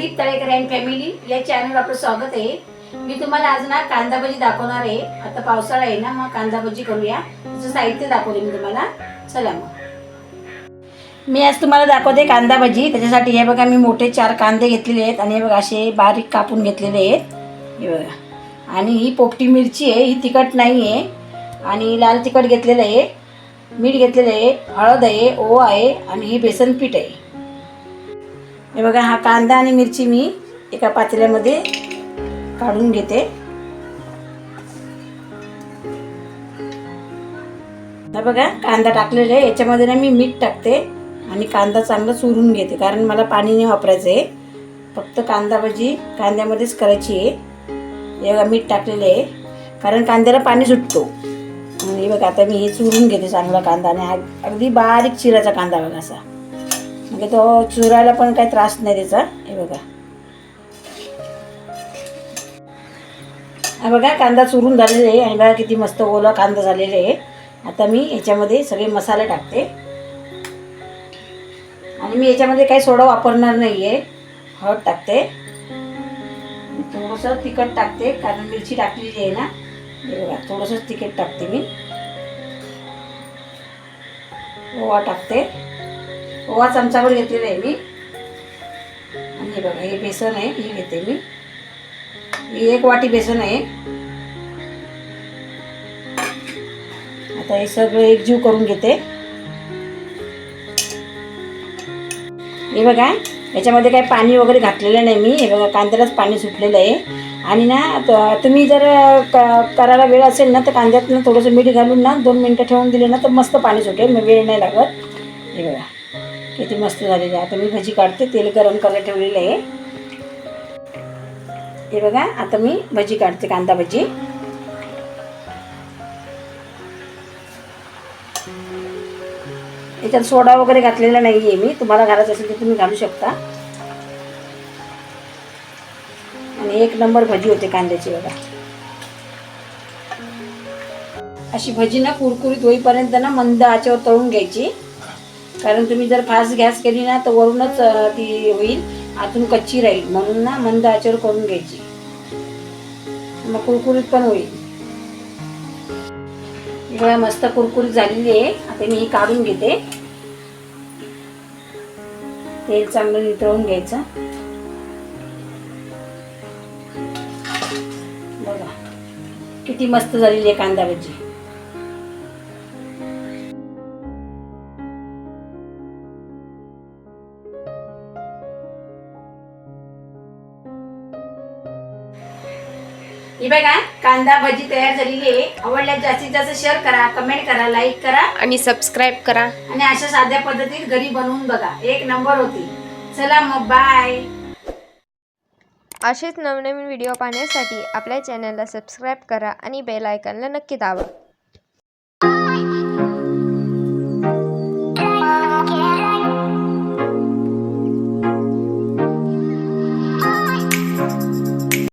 Pradeep Talekar and family या channel आपलं स्वागत आहे. मी तुम्हाला आज ना कांदा भजी दाखवणार आहे. आता पावसाळा आहे ना मग कांदा भजी करूया. त्याचं साहित्य दाखवले मी तुम्हाला. चला मग. मी आज तुम्हाला दाखवते कांदा भजी त्याच्यासाठी हे बघा मी मोठे चार कांदे घेतलेले आहेत आणि हे बघा असे बारीक कापून घेतलेले आहेत. हे बघा. आणि ही पोपटी मिरची आहे ही तिखट नाही आहे. आणि लाल तिखट घेतलेलं आहे मीठ घेतलेलं आहे हळद आहे ओवा आहे आणि ही बेसन पीठ आहे. हे बघा हा कांदा आणि मिरची मी एका पातेल्यामध्ये काढून घेते. आता बघा कांदा टाकलेला आहे. याच्यामध्ये ना मी मीठ टाकते आणि कांदा चांगला चुरून घेते कारण मला पाणी नाही वापरायचं आहे फक्त कांदा भजी कांद्यामध्येच करायची आहे. हे बघा मीठ टाकलेलं आहे कारण कांद्याला पाणी सुटतो. आणि हे बघा आता मी हे चुरून घेते चांगला कांदा आणि अगदी बारीक चिराचा कांदा बघा असा. म्हणजे तो चुरायला पण काही त्रास नाही त्याचा. हे बघा. हा बघा कांदा चुरून झालेला आहे. आणि बघा किती मस्त ओला कांदा झालेला आहे. आता मी याच्यामध्ये सगळे मसाले टाकते. आणि मी याच्यामध्ये काही सोडा वापरणार नाही आहे हळद टाकते. थोडंसं तिखट टाकते कारण मिरची टाकलेली आहे ना. हे बघा थोडंसंच तिखट टाकते मी. ओवा टाकते. ओवा चमचावर घेतलेला आहे मी. आणि हे बघा हे बेसन आहे हे घेते मी. ही एक वाटी बेसन आहे. आता हे सगळं एकजीव करून घेते. हे बघा याच्यामध्ये काही पाणी वगैरे घातलेलं नाही मी. हे बघा कांद्यालाच पाणी सुटलेलं आहे. आणि ना तुम्ही जर क- करायला वेळ असेल ना तर कांद्यात ना थोडंसं मीठ घालून ना दोन मिनटं ठेवून दिले ना तर मस्त पाणी सुटेल मग वेळ नाही लागत. हे बघा. किती मस्त झालेली आहे. आता मी भजी काढते तेल गरम करायला ठेवलेलं आहे. हे बघा आता मी भजी काढते कांदा भजी. याच्यात सोडा वगैरे घातलेला नाही आहे मी. तुम्हाला घालायचं असेल तर तुम्ही घालू शकता. आणि एक नंबर भजी होते कांद्याची बघा. अशी भजी ना कुरकुरीत होईपर्यंत ना मंद आचेवर तळून घ्यायची. कारण तुम्ही जर फास्ट गॅस केली ना तर वरूनच ती होईल. आतून कच्ची राहील. म्हणून ना मंद आचर करून घ्यायची. मग कुरकुरीत पण होईल. गोळ्या मस्त कुरकुरीत झालेली आहे. आता मी ही काढून घेते. तेल चांगलं नितळून घ्यायचं. बघा. किती मस्त झालेली आहे कांदा भजी. ही बघा कांदा भजी तयार झालेली आहे. आवडल्यास जास्तीत जास्त शेअर करा कमेंट करा लाईक करा. आणि सबस्क्राईब करा. आणि अशा साध्या पद्धतीत घरी बनवून बघा. एक नंबर होती. चला मग बाय असेच नवनवीन व्हिडिओ पाहण्यासाठी आपल्या चॅनलला सबस्क्राईब करा आणि बेल आयकॉनला नक्की दाबा.